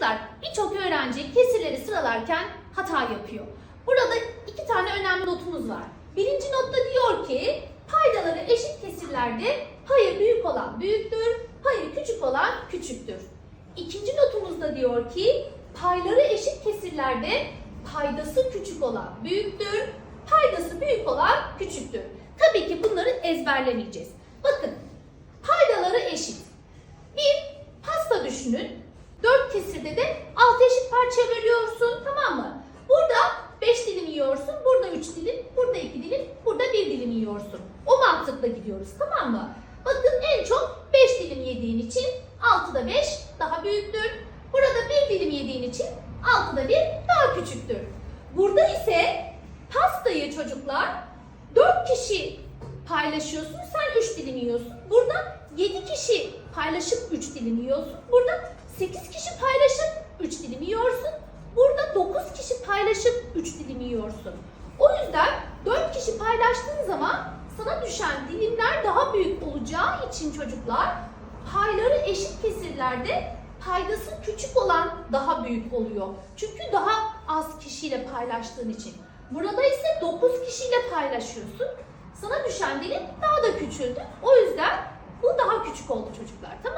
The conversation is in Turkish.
Çocuklar birçok öğrenci kesirleri sıralarken hata yapıyor. Burada iki tane önemli notumuz var. Birinci notta diyor ki paydaları eşit kesirlerde payı büyük olan büyüktür, payı küçük olan küçüktür. İkinci notumuzda diyor ki payları eşit kesirlerde paydası küçük olan büyüktür, paydası büyük olan küçüktür. Tabii ki bunları ezberlemeyeceğiz. Bakın paydaları eşit. Bir pasta düşünün dört de altı eşit parçaya bölüyorsun tamam mı? Burada beş dilim yiyorsun, burada üç dilim, burada iki dilim, burada bir dilim yiyorsun. O mantıkla gidiyoruz tamam mı? Bakın en çok beş dilim yediğin için altıda beş daha büyüktür. Burada bir dilim yediğin için altıda bir daha küçüktür. Burada ise pastayı çocuklar dört kişi paylaşıyorsun. Sen üç dilim yiyorsun. Burada 7 kişi paylaşıp 3 dilim yiyorsun. Burada 8 paylaşıp üç dilim yiyorsun. O yüzden dört kişi paylaştığın zaman sana düşen dilimler daha büyük olacağı için çocuklar payları eşit kesirlerde paydası küçük olan daha büyük oluyor. Çünkü daha az kişiyle paylaştığın için. Burada ise 9 kişiyle paylaşıyorsun. Sana düşen dilim daha da küçüldü. O yüzden bu daha küçük oldu çocuklar. Tamam